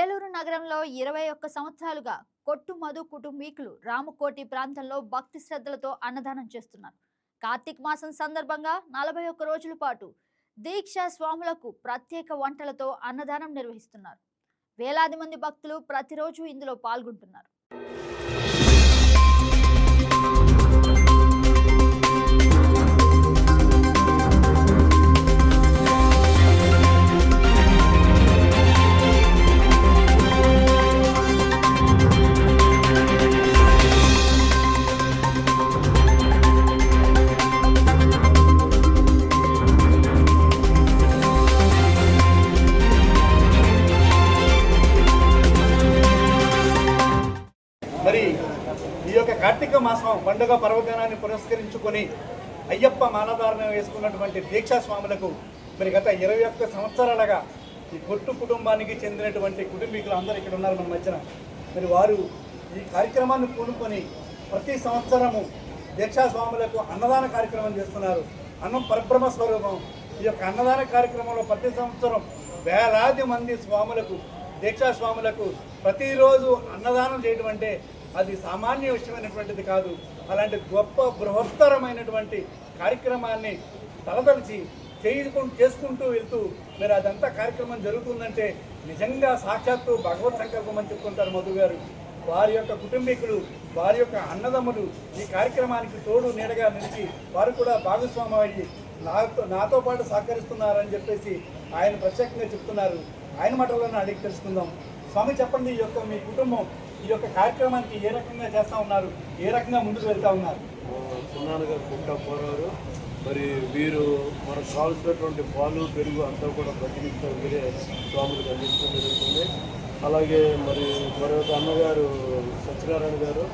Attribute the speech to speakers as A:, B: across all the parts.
A: ఏలూరు నగరంలో ఇరవై ఒక్క సంవత్సరాలుగా కొట్టు మధు కుటుంబీకులు రామకోటి ప్రాంతంలో భక్తి శ్రద్ధలతో అన్నదానం చేస్తున్నారు. కార్తీక మాసం సందర్భంగా నలభై ఒక్క రోజుల పాటు దీక్ష స్వాములకు ప్రత్యేక వంటలతో అన్నదానం నిర్వహిస్తున్నారు. వేలాది మంది భక్తులు ప్రతిరోజు ఇందులో పాల్గొంటున్నారు.
B: ఈ యొక్క కార్తీక మాసం పండుగ పర్వదినాన్ని పురస్కరించుకొని అయ్యప్ప మానధారణ వేసుకున్నటువంటి దీక్షాస్వాములకు మరి గత ఇరవై ఒక్క సంవత్సరాలుగా ఈ కొట్టు కుటుంబానికి చెందినటువంటి కుటుంబీకులు అందరూ ఇక్కడ ఉన్నారు మన మధ్యన. మరి వారు ఈ కార్యక్రమాన్ని పూనుకొని ప్రతి సంవత్సరము దీక్షాస్వాములకు అన్నదాన కార్యక్రమం చేస్తున్నారు. అన్నం పరబ్రహ్మ స్వరూపం. ఈ యొక్క అన్నదాన కార్యక్రమంలో ప్రతి సంవత్సరం వేలాది మంది స్వాములకు దీక్షాస్వాములకు ప్రతిరోజు అన్నదానం చేయడం అంటే అది సామాన్య విషయమైనటువంటిది కాదు. అలాంటి గొప్ప బృహత్తరమైనటువంటి కార్యక్రమాన్ని తలదలిచి చేసుకుంటూ చేసుకుంటూ వెళ్తూ మీరు అదంతా కార్యక్రమం జరుగుతుందంటే నిజంగా సాక్షాత్తు భగవత్ సంకల్పం అని చెప్పుకుంటారు మధు గారు. వారి యొక్క కుటుంబీకులు వారి యొక్క అన్నదమ్ములు ఈ కార్యక్రమానికి తోడు నీడగా నిలిచి వారు కూడా భాగస్వామి అయ్యి నాతో నాతో పాటు సహకరిస్తున్నారని చెప్పేసి ఆయన ప్రత్యేకంగా చెప్తున్నారు. ఆయన మాటలను అడిగి తెలుసుకుందాం. స్వామి చెప్పండి ఈ యొక్క మీ కుటుంబం ఈ యొక్క కార్యక్రమానికి ఏ రకంగా చేస్తూ ఉన్నారు? ఏ రకంగా ముందుకు వెళ్తా ఉన్నారు?
C: సున్నాను గారు పుట్ట పోరారు. మరి వీరు మనకు కావాల్సినటువంటి పాలు పెరుగు అంతా కూడా ప్రతినిత్యం వీరే స్వాములకు అందించడం జరుగుతుంది. అలాగే మరి మరొక అన్నగారు సత్యనారాయణ గారు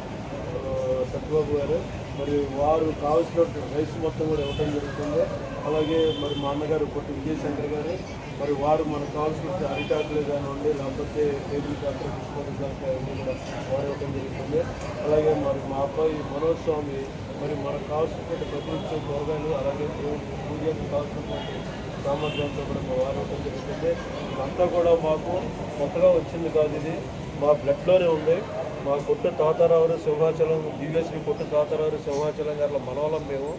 C: సత్యబాబు గారు మరి వారు కావాల్సినటువంటి రైస్ మొత్తం కూడా ఇవ్వడం జరుగుతుంది. అలాగే మరి మా అన్నగారు పొట్టి విజయశంకర్ గారు మరి వారు మనకు కావాల్సిన అరిటాకులు కానివ్వండి లేకపోతే టేబుల్ కాకులు తీసుకోవడం కాకులు కూడా వారు ఇవ్వడం జరుగుతుంది. అలాగే మరి మా అబ్బాయి మనోజ్ స్వామి మరి మనకు కావాల్సినటువంటి ప్రతినిత్యం కూరగాయలు అలాగే పూజకు కావాల్సినటువంటి సామర్థ్యంతో కూడా మా వారు ఇవ్వడం జరుగుతుంది. అంతా కూడా మాకు కొత్తగా వచ్చింది కాదు ఇది. మా బ్లడ్లోనే ఉంది. మా కొట్టు తాతారావు సింహాచలం దివ్యశ్రీ కొట్టు తాతారావు సింహాచలం గారి మనవలం మేము.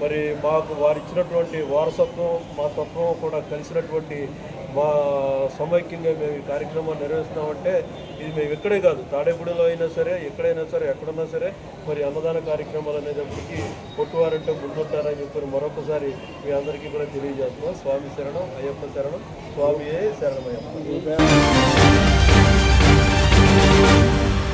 C: మరి మాకు వారు ఇచ్చినటువంటి వారసత్వం మా తత్వం కూడా కలిసినటువంటి మా సమైక్యంగా మేము ఈ కార్యక్రమాన్ని నిర్వహిస్తున్నామంటే ఇది మేము ఎక్కడే కాదు. తాడేపూడిలో అయినా సరే ఎక్కడైనా సరే ఎక్కడున్నా సరే మరి అన్నదాన కార్యక్రమాలు అనేటప్పటికీ కొట్టువారంటే ముందుంటారని చెప్పి మరొకసారి మీ అందరికీ కూడా తెలియజేస్తున్నాం. స్వామి శరణం అయ్యప్ప శరణం. స్వామియే శరణమయ్యప్ప.